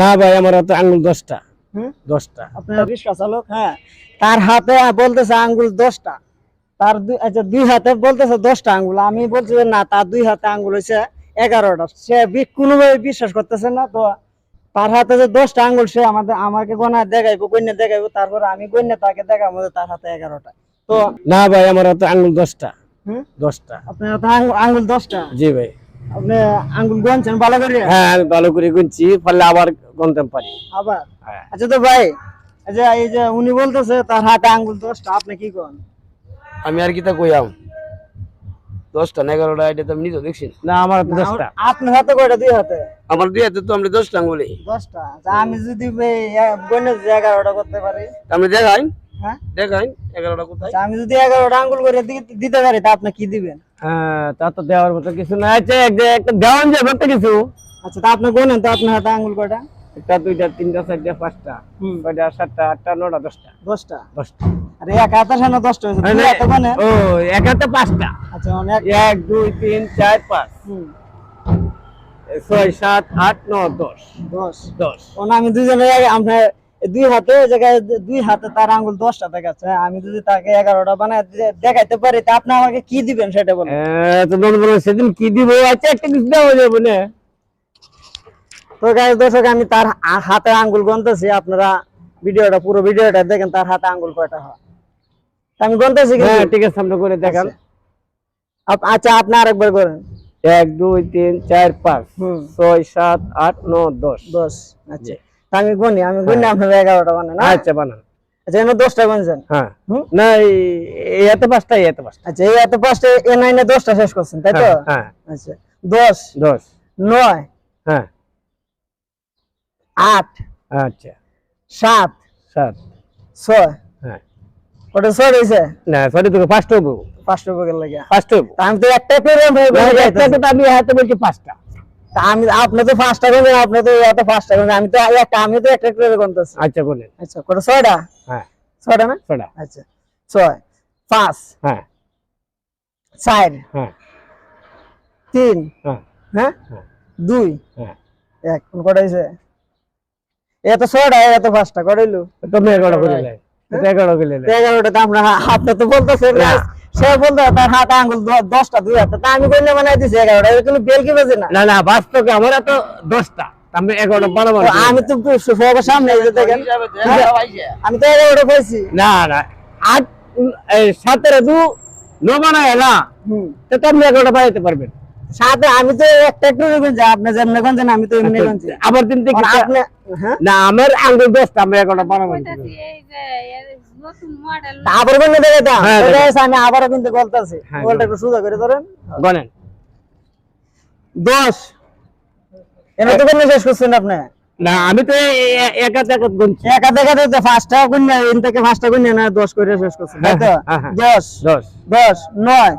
না ভাই আমার হাতে আঙ্গুল দশটা। দশটা। আপনার রিক্সা চালক হ্যাঁ। তার হাতে বলতেছে আঙ্গুল দশটা। তার দুই আচ্ছা দুই হাতে বলতেছে দশটা আঙ্গুল। আমি বলছি যে না তার দুই হাতে আঙ্গুল হয়েছে এগারোটা। সে কোনোভাবে বিশ্বাস করতেছে না তো তার হাতে যে দশটা আঙ্গুল সে আমাদের আমাকে গোনায় দেখাইবো গণ্য দেখাইবো তারপরে আমি গণ্য তাকে দেখাবো তার হাতে এগারোটা। তো না ভাই আমার হাতে আঙ্গুল দশটা। হুম? দশটা। আপনার হাতে আঙ্গুল দশটা? জি ভাই। আপনি আঙ্গুল গনছেন ভালো করে? হ্যাঁ আমি ভালো করে গুনছি ফলে আবার গনতে পারি আবার? হ্যাঁ। আচ্ছা তো ভাই আচ্ছা এই যে উনি বলতেছে তার হাতে আঙ্গুল দশটা আপনি কি করেন আমি আর কি তা কইয়াম? দশটা না এগারোটা এটা তো আমি নিজে দেখছি না। আমার দশটা। আপনার হাতে কয়টা দুই হাতে? আমার দুই হাতে তো আমরা দশটা আঙ্গুলি দশটা। আচ্ছা, আমি যদি গণে এগারোটা করতে পারি? আপনি দেখাই। হ্যাঁ? দেখাই এগারোটা কোথায়? আচ্ছা, আমি যদি এগারোটা আঙ্গুল করে দিতে পারি তা আপনি কি দিবেন? হ্যাঁ তা তো দেওয়ার মতো কিছু না আছে একটা- একটা দেওয়ান যাবে একটা কিছু? আচ্ছা তা আপনি গনেন তো আপনার হাতে আঙ্গুল কয়টা? একটা দুইটা তিনটা চারটা পাঁচটা। ছয়টা সাতটা আটটা নটা দশটা? দশটা? দশটা। আরে এক হাতে সামনে দশটা হয়েছে? গনেন। ও এক হাতে পাঁচটা। আচ্ছা অনেক এক দুই তিন চার পাঁচ। হুম। ছয় সাত আট নয় দশ। দশ। দশ। ওনা আমি দুজনে আপনার দুই হাতে জায়গায় দুই হাতে তার আঙ্গুল দশটা দেখাচ্ছে। আমি যদি তাকে এগারোটা বানায় দেখাইতে পারি তা আপনি আমাকে কি দিবেন সেটা বলেন। সেদিন কি দিব? আচ্ছা একটা কিছু দেওয়া যাবে না? তো গাইস দর্শক আমি তার হাতে আঙ্গুল গনতেছি আপনারা ভিডিওটা পুরো ভিডিওটা দেখেন তার হাতে আঙ্গুল কয়টা হয়। আমি গনতেছি। হ্যাঁ ঠিক আছে আমরা করে দেখান। আচ্ছা আপনি আরেকবার করেন। এক দুই তিন চার পাঁচ ছয় সাত আট নয় দশ। দশ আচ্ছা। আমি গনি আমি গনি আপনার এগারোটা বানান আচ্ছা বানান। আচ্ছা এনে দশটা বানছেন? হ্যাঁ। না এই পাঁচটা এত পাঁচটা। আচ্ছা এই এত পাঁচটা এ নাইনে দশটা শেষ করছেন তাই তো? হ্যাঁ, হ্যাঁ। আচ্ছা দশ দশ। নয় হ্যাঁ। আট আচ্ছা। সাত সাত। ছয়। হ্যাঁ। ওটা ছয় রয়েছে না সরি তোকে পাঁচটা হব পাঁচটা উপকার লাগে পাঁচটা হব আমি তো একটা করে আমি হাতে বলছি পাঁচটা। আমি আপনি তো পাঁচটা আপনি তো এত পাঁচটা আমি তো একটা আমি তো একটা করে গন্তেছি। আচ্ছা বলেন। আচ্ছা কত ছয়টা? হ্যাঁ। ছয়টা না? ছটা আচ্ছা ছয় পাঁচ হ্যাঁ। চার হ্যাঁ। তিন হ্যাঁ। হ্যাঁ? হ্যাঁ। দুই হ্যাঁ। এক কোন কটা হয়েছে এত ছয়টা এত পাঁচটা কটাইলো তুমি এগারো করে লাই এগারো করে এগারোটা তো আমরা আপনি তো বলতেছেন না। সে বলতে তার হাতে আঙ্গুল দশটা দুই হাতে। তা আমি কইলে বানাই দিছি এগারোটা বেল কি বাজে না। না না বাস্তবে আমার তো দশটা আমি এগারোটা বানাবো তো আমি তো সবার সামনে এই যে দেখেন। হিসাবে দেখা পাইছে। আমি তো এগারোটা পাইছি না না আট সাতের দু ন বানায় না? হুম। তো তো আপনি এগারোটা বানাইতে পারবেন। সাথে আমি তো একটা একটু গুনছি আপনি যেমনি গুনছেন আমি তো এমনি গুনছি আবার থেকে আপনি হ্যাঁ? না আমার আঙ্গুল দশটা আমি এগারোটা বানাবো তা আবার গুনলে দেখে দাও হ্যাঁ, আমি আবারও কিন্তু বলতেছি। হ্যাঁ, একটু সোজা করে ধরেন। গনেন তো শেষ করছেন আপনি। না আমি তো এ- এ- এক হাতে এক হাত গুনছি। একা দেখা দিতে পাঁচটা গুনলে এন থেকে পাঁচটা গুনলে না দশ করে শেষ করছেন তাই তো। দশ। দশ। দশ নয়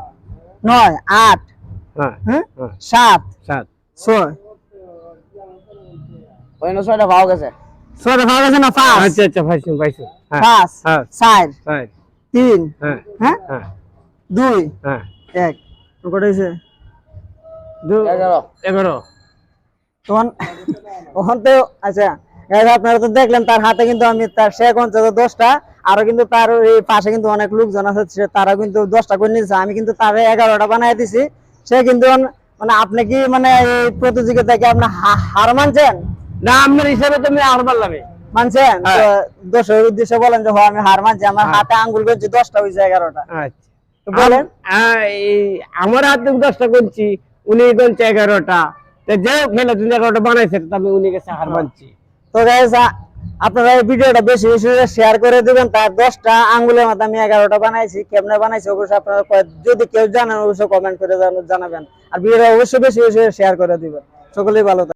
নয় আট হ্যাঁ সাত সাত। ছয়। ওই না ছয়টা ভাও গেছে। ছয়টা আছে না? পাঁচ। আচ্ছা আচ্ছা পাইছি পাইছি হ্যাঁ পাঁচ হ্যাঁ চার তিন হ্যাঁ হ্যাঁ হ্যাঁ দুই হ্যাঁ। এক। কটা হয়েছে? এগারো। তখন তখন তো আচ্ছা আপনারা তো দেখলেন তার হাতে কিন্তু আমি তার সে দশটা আরও কিন্তু তার এই পাশে কিন্তু অনেক লোকজন আছে তারা কিন্তু দশটা করে নিয়েছে। আমি কিন্তু তার এগারোটা বানাই দিছি। সে কিন্তু মানে আপনি কি মানে এই প্রতিযোগিতাকে আপনি হার মানছেন? না আমার হিসাবে আমি আর পারলাম মানছেন? তো হ্যাঁ। উদ্দেশ্যে বলেন যে আমি হার মানছি। আমার হাতে আঙ্গুল করছি দশটা হয়েছে এগারোটা। আচ্ছা। বলেন। আমার হাতে দশটা করছি উনি করছে এগারোটা। যে খেলে তুমি এগারোটা বানাইছে আমি উনি কাছে হার মানছি। তো আপনারা এই ভিডিওটা বেশি বেশি শেয়ার করে দিবেন। তার দশটা আঙ্গুলের মতো আমি এগারোটা বানাইছি কেমনে বানাইছি অবশ্যই আপনারা যদি কেউ জানেন অবশ্যই কমেন্ট করে জানাবেন। আর ভিডিওটা অবশ্যই বেশি বেশি শেয়ার করে দিবেন। সকলেই ভালো।